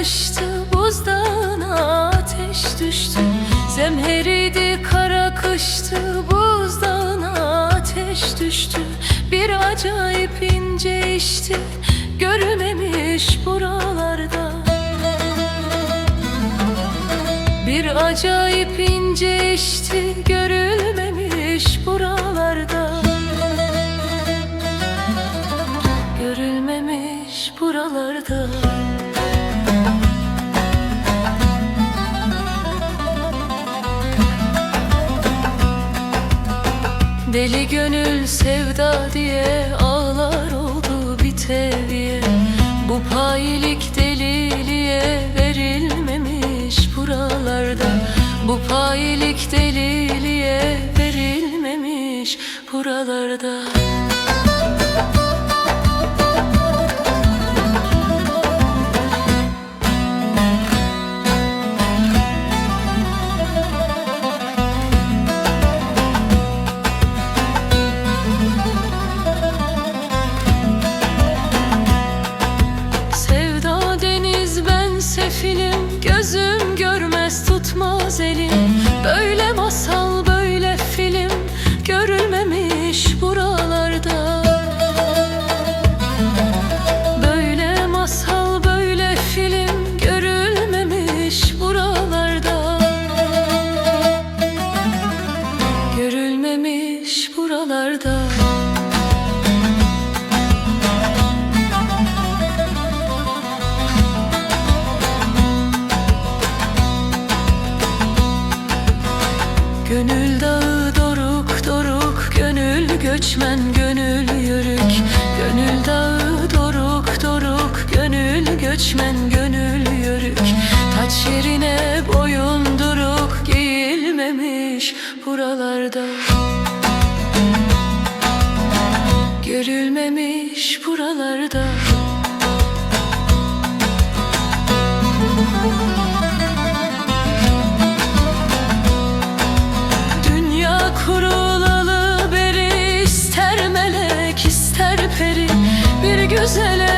karıştı buzdağına ateş düştü. Zemheriydi kara kıştı buzdağına ateş düştü. Bir acayip ince işti görülmemiş buralarda. Bir acayip ince işti görülmemiş Görülmemiş buralarda. Deli gönül sevda diye ağlar oldu bir teviye. Bu payilik deliliğe verilmemiş buralarda. Bu payilik deliliğe verilmemiş buralarda Böyle masal böyle film Görülmemiş buralarda. Böyle masal böyle film Görülmemiş buralarda. Görülmemiş buralarda Gönül dağı doruk doruk. Gönül göçmen gönül yörük Gönül dağı doruk doruk. Gönül göçmen gönül yörük Taç yerine boyun duruk. Giyilmemiş buralarda. Görülmemiş buralarda. güzele.